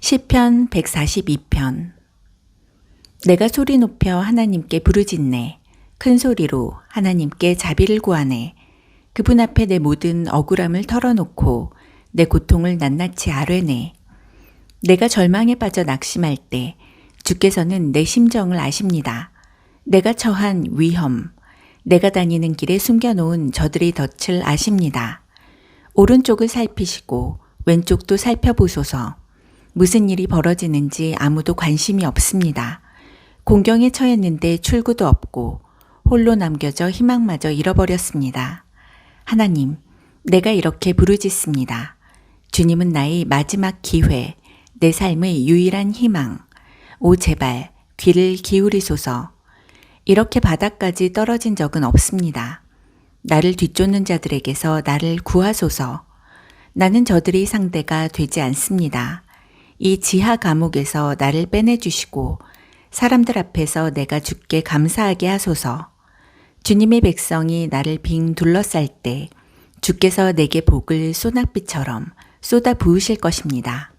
시편 142편 내가 소리 높여 하나님께 부르짖네 큰 소리로 하나님께 자비를 구하네 그분 앞에 내 모든 억울함을 털어놓고 내 고통을 낱낱이 아뢰네 내가 절망에 빠져 낙심할 때 주께서는 내 심정을 아십니다. 내가 처한 위험, 내가 다니는 길에 숨겨놓은 저들의 덫을 아십니다. 오른쪽을 살피시고 왼쪽도 살펴보소서. 무슨 일이 벌어지는지 아무도 관심이 없습니다. 공경에 처했는데 출구도 없고 홀로 남겨져 희망마저 잃어버렸습니다. 하나님, 내가 이렇게 부르짖습니다. 주님은 나의 마지막 기회, 내 삶의 유일한 희망. 오 제발 귀를 기울이소서. 이렇게 바닥까지 떨어진 적은 없습니다. 나를 뒤쫓는 자들에게서 나를 구하소서. 나는 저들의 상대가 되지 않습니다. 이 지하 감옥에서 나를 빼내주시고 사람들 앞에서 내가 주께 감사하게 하소서. 주님의 백성이 나를 빙 둘러쌀 때 주께서 내게 복을 소낙비처럼 쏟아 부으실 것입니다.